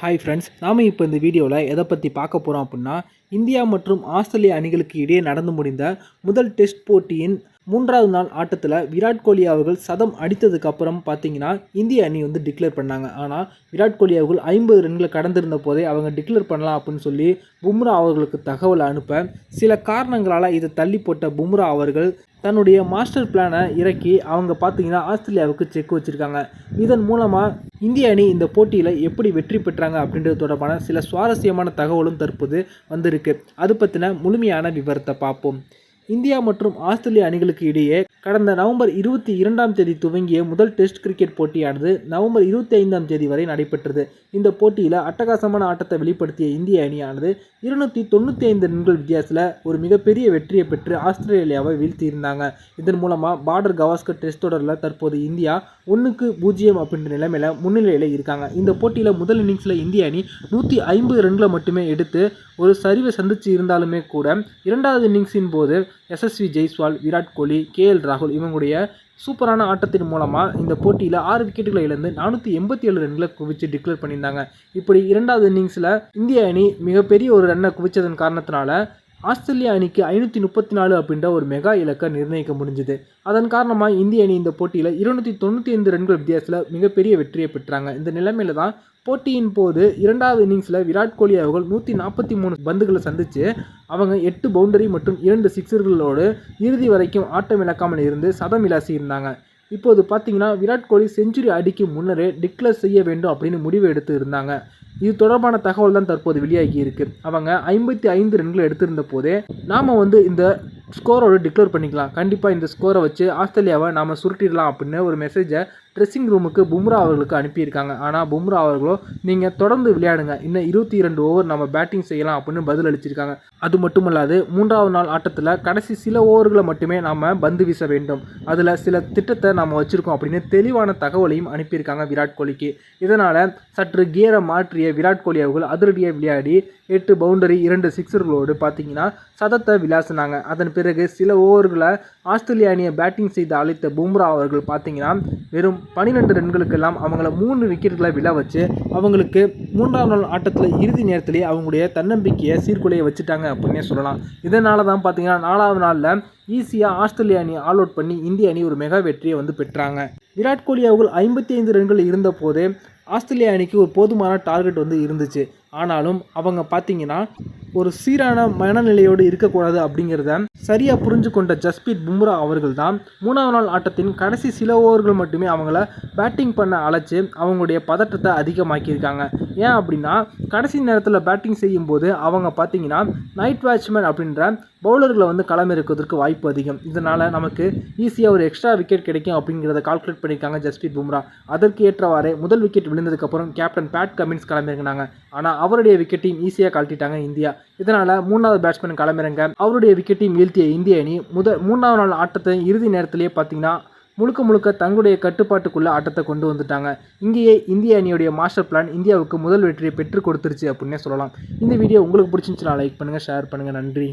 Hi friends நாம் இப்போ இந்த வீடியோவில் எதை பற்றி பார்க்க போகிறோம் அப்படின்னா இந்தியா மற்றும் ஆஸ்திரேலியா அணிகளுக்கு இடையே நடந்து முடிந்த முதல் டெஸ்ட் போட்டியின் மூன்றாவது நாள் ஆட்டத்தில் விராட் கோலி அவர்கள் சதம் அடித்ததுக்கு அப்புறம் பார்த்தீங்கன்னா இந்திய அணி வந்து டிக்ளேர் பண்ணாங்க. ஆனால் விராட் கோலி அவர்கள் ஐம்பது ரன்களை கடந்திருந்த போதே அவங்க டிக்ளேர் பண்ணலாம் அப்படின்னு சொல்லி பும்ரா அவர்களுக்கு தகவல் அனுப்ப சில காரணங்களால் இதை தள்ளி போட்ட பும்ரா அவர்கள் தன்னுடைய மாஸ்டர் பிளானை இறக்கி அவங்க பார்த்தீங்கன்னா ஆஸ்திரேலியாவுக்கு செக் வச்சுருக்காங்க. இதன் மூலமாக இந்திய அணி இந்த போட்டியில் எப்படி வெற்றி பெற்றாங்க அப்படின்றது தொடர்பான சில சுவாரஸ்யமான தகவலும் தற்போது வந்திருக்கு. அது பற்றின முழுமையான விவரத்தை பார்ப்போம். இந்தியா மற்றும் ஆஸ்திரேலிய அணிகளுக்கு இடையே கடந்த நவம்பர் இருபத்தி இரண்டாம் தேதி துவங்கிய முதல் டெஸ்ட் கிரிக்கெட் போட்டியானது நவம்பர் இருபத்தி ஐந்தாம் தேதி வரை நடைபெற்றது. இந்த போட்டியில் அட்டகாசமான ஆட்டத்தை வெளிப்படுத்திய இந்திய அணியானது இருநூற்றி தொண்ணூற்றி ஐந்து ரன்கள் வித்தியாசத்தில் ஒரு மிகப்பெரிய வெற்றியை பெற்று ஆஸ்திரேலியாவை வீழ்த்தியிருந்தாங்க. இதன் மூலமாக பார்டர் கவாஸ்கர் டெஸ்ட் தொடரில் தற்போது இந்தியா ஒன்றுக்கு பூஜ்ஜியம் அப்படின்ற நிலைமையில் முன்னிலையில் இருக்காங்க. இந்த போட்டியில் முதல் இன்னிங்ஸில் இந்திய அணி நூற்றி ஐம்பது ரன்களை மட்டுமே எடுத்து ஒரு சரிவை சந்தித்து இருந்தாலுமே கூட இரண்டாவது இன்னிங்ஸின் போது எஸ்எஸ்வி ஜெய்ஸ்வால் விராட் கோலி கே எல் ராகுல் இவங்களுடைய சூப்பரான ஆட்டத்தின் மூலமாக இந்த போட்டியில் ஆறு விக்கெட்டுகளை இழந்து நானூற்றி எண்பத்தி ஏழு ரன்களை குவிச்சு டிக்ளேர் பண்ணியிருந்தாங்க. இப்படி இரண்டாவது இன்னிங்ஸில் இந்திய அணி மிகப்பெரிய ஒரு ரன்னை குவிச்சதன் காரணத்தினால ஆஸ்திரேலியா அணிக்கு ஐநூற்றி முப்பத்தி நாலு அப்படின்ற ஒரு மெகா இலக்கை நிர்ணயிக்க முடிஞ்சுது. அதன் காரணமாக இந்திய அணி இந்த போட்டியில் இருநூற்றி தொண்ணூற்றி ஐந்து ரன்கள் வித்தியாசத்தில் மிகப்பெரிய வெற்றியை பெற்றாங்க. இந்த நிலைமையில தான் போட்டியின் போது இரண்டாவது இன்னிங்ஸில் விராட் கோலி அவர்கள் நூற்றி நாற்பத்தி மூணு பந்துகளை சந்தித்து அவங்க எட்டு பவுண்டரி மற்றும் இரண்டு சிக்ஸர்களோடு இறுதி வரைக்கும் ஆட்டம் இழக்காமல் இருந்து சதம் விளாசி இருந்தாங்க. இப்போது பார்த்தீங்கன்னா விராட் கோலி செஞ்சுரி அடிக்கு முன்னரே டிக்ளேர் செய்ய வேண்டும் அப்படின்னு முடிவு எடுத்து இருந்தாங்க. இது தொடர்பான தகவல் தான் தற்போது வெளியாகி இருக்கு. அவங்க ஐம்பத்தி ஐந்து ரன்கள் எடுத்திருந்த போதே நாம் வந்து இந்த ஸ்கோரோடு டிக்ளேர் பண்ணிக்கலாம். கண்டிப்பாக இந்த ஸ்கோரை வச்சு ஆஸ்திரேலியாவை நாம் சுருட்டிடலாம் அப்படின்னு ஒரு மெசேஜை ட்ரெஸ்ஸிங் ரூமுக்கு பும்ரா அவர்களுக்கு அனுப்பியிருக்காங்க. ஆனால் பும்ரா அவர்களோ நீங்கள் தொடர்ந்து விளையாடுங்க. இன்னும் இருபத்தி இரண்டு ஓவர் நம்ம பேட்டிங் செய்யலாம் அப்படின்னு பதில் அளிச்சிருக்காங்க. அது மட்டுமல்லாது மூன்றாவது நாள் ஆட்டத்தில் கடைசி சில ஓவர்களை மட்டுமே நாம் பந்து வீச வேண்டும். அதில் சில திட்டத்தை நம்ம வச்சுருக்கோம் அப்படின்னு தெளிவான தகவலையும் அனுப்பியிருக்காங்க விராட் கோலிக்கு. இதனால் சற்று கியரை மாற்றிய விராட் கோலி அவர்கள் அதிரடியை விளையாடி எட்டு பவுண்டரி இரண்டு சிக்ஸர்களோடு பார்த்தீங்கன்னா சதத்தை விளாசினாங்க. அதன் பிறகு சில ஓவர்களை ஆஸ்திரேலிய அணியை பேட்டிங் செய்து அழைத்த பும்ரா அவர்கள் பார்த்தீங்கன்னா வெறும் பன்னிரெண்டு ரன்களுக்கெல்லாம் அவங்கள மூணு விக்கெட்டுகளை விழ வச்சு அவங்களுக்கு மூன்றாம் நாள் ஆட்டத்தில் இறுதி நேரத்திலேயே அவங்களுடைய தன்னம்பிக்கையை சீர்குலைய வச்சுட்டாங்க அப்படின்னே சொல்லலாம். இதனால தான் பார்த்தீங்கன்னா நாலாவது நாளில் ஈஸியாக ஆஸ்திரேலிய அணி ஆல் அவுட் பண்ணி இந்திய அணி ஒரு மெகா வெற்றியை வந்து பெற்றாங்க. விராட் கோலி அவர்கள் ஐம்பத்தி ஐந்து ரன்கள் இருந்த ஆஸ்திரேலிய அணிக்கு ஒரு போதுமான டார்கெட் வந்து இருந்துச்சு. ஆனாலும் அவங்க பார்த்தீங்கன்னா ஒரு சீரான மனநிலையோடு இருக்கக்கூடாது அப்படிங்கிறத சரியாக புரிஞ்சு கொண்ட ஜஸ்பீத் பும்ரா அவர்கள் தான் மூணாவது நாள் ஆட்டத்தின் கடைசி சில ஓவர்கள் மட்டுமே அவங்கள பேட்டிங் பண்ண அழைச்சி அவங்களுடைய பதட்டத்தை அதிகமாக்கியிருக்காங்க. ஏன் அப்படின்னா கடைசி நேரத்தில் பேட்டிங் செய்யும்போது அவங்க பார்த்தீங்கன்னா நைட் பேட்ச்மேன் அப்படின்ற பவுலர்களை வந்து களமிறக்குவதற்கு வாய்ப்பு அதிகம். இதனால் நமக்கு ஈஸியாக ஒரு எக்ஸ்ட்ரா விக்கெட் கிடைக்கும் அப்படிங்கிறத கால்குலேட் பண்ணியிருக்காங்க ஜஸ்பீத் பும்ரா அதற்கு ஏற்றவாறே முதல் விக்கெட் விழுந்ததுக்கப்புறம் கேப்டன் பேட் கமின்ஸ் களமிறங்கினாங்க. ஆனால் அவருடைய விக்கெட்டையும் ஈஸியாக கழட்டிட்டாங்க இந்தியா. இதனால் மூணாவது பேட்ஸ்மேன் களமிறங்க அவருடைய விக்கெட்டையும் வீழ்த்திய இந்திய அணி முதல் மூணாவது நாள் ஆட்டத்தை இறுதி நேரத்திலேயே பார்த்தீங்கன்னா முழுக்க முழுக்க தங்களுடைய கட்டுப்பாட்டுக்குள்ள ஆட்டத்தை கொண்டு வந்துட்டாங்க. இங்கேயே இந்திய அணியுடைய மாஸ்டர் பிளான் இந்தியாவுக்கு முதல் வெற்றியை பெற்றுக் கொடுத்துருச்சு அப்படின்னே சொல்லலாம். இந்த வீடியோ உங்களுக்கு பிடிச்சிருந்துச்சுன்னா லைக் பண்ணுங்கள் ஷேர் பண்ணுங்கள் நன்றி.